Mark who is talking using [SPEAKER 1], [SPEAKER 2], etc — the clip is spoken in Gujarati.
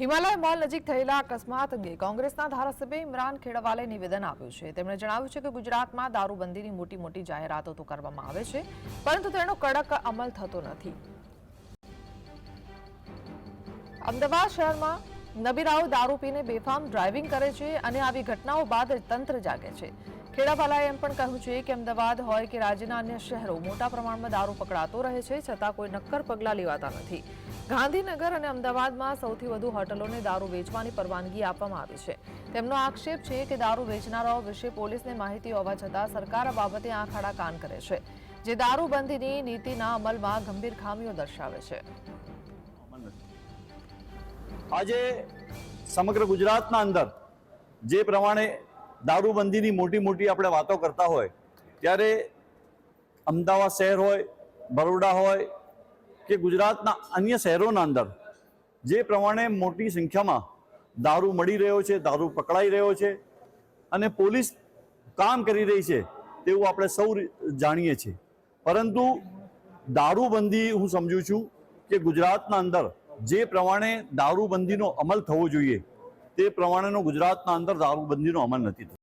[SPEAKER 1] હિમાલય મોલ નજીક થયેલા અકસ્માત અંગે કોંગ્રેસના ધારાસભ્ય ઇમરાન ખેડવાલે નિવેદન આપ્યું છે. તેમણે જણાવ્યું છે કે ગુજરાતમાં દારૂબંધીની મોટી મોટી જાહેરાતો તો કરવામાં આવે છે, પરંતુ તેનો કડક અમલ થતો નથી. અમદાવાદ શહેરમાં નબીરાઓ દારૂ પીને બેફામ ડ્રાઇવિંગ કરે છે અને આવી ઘટનાઓ બાદ તંત્ર જાગે છે. ખેડાવાલાએ એમ પણ કહ્યું છે કે અમદાવાદ હોય કે રાજ્યના અન્ય શહેરો, મોટા પ્રમાણમાં દારૂ પકડાતો રહે છે, છતાં કોઈ નક્કર પગલાં લેવાતા નથી. ગાંધીનગર અને અમદાવાદમાં સૌથી વધુ હોટલોને દારૂ વેચવાની પરવાનગી આપવામાં આવી છે. તેમનો આક્ષેપ છે કે દારૂ વેચનારાઓ વિશે પોલીસને માહિતી હોવા છતાં સરકાર આ બાબતે આંખ આડા કાન કરે છે. જે દારૂબંધીની નીતિના અમલમાં ગંભીર ખામીઓ દર્શાવે છે.
[SPEAKER 2] આજે સમગ્ર ગુજરાતના અંદર જે પ્રમાણે દારૂબંધીની મોટી મોટી આપણે વાતો કરતા હોય, ત્યારે અમદાવાદ શહેર હોય, બરોડા હોય કે ગુજરાતના અન્ય શહેરોના અંદર, જે પ્રમાણે મોટી સંખ્યામાં દારૂ મળી રહ્યો છે, દારૂ પકડાઈ રહ્યો છે, અને પોલીસ કામ કરી રહી છે, તેવું આપણે સૌ જાણીએ છીએ. પરંતુ દારૂબંધી હું સમજું છું કે ગુજરાતના અંદર જે પ્રમાણે દારૂબંધીનો અમલ થવો જોઈએ તે પ્રમાણેનો ગુજરાતના અંદર દારૂબંધીનો અમલ નથી થતો.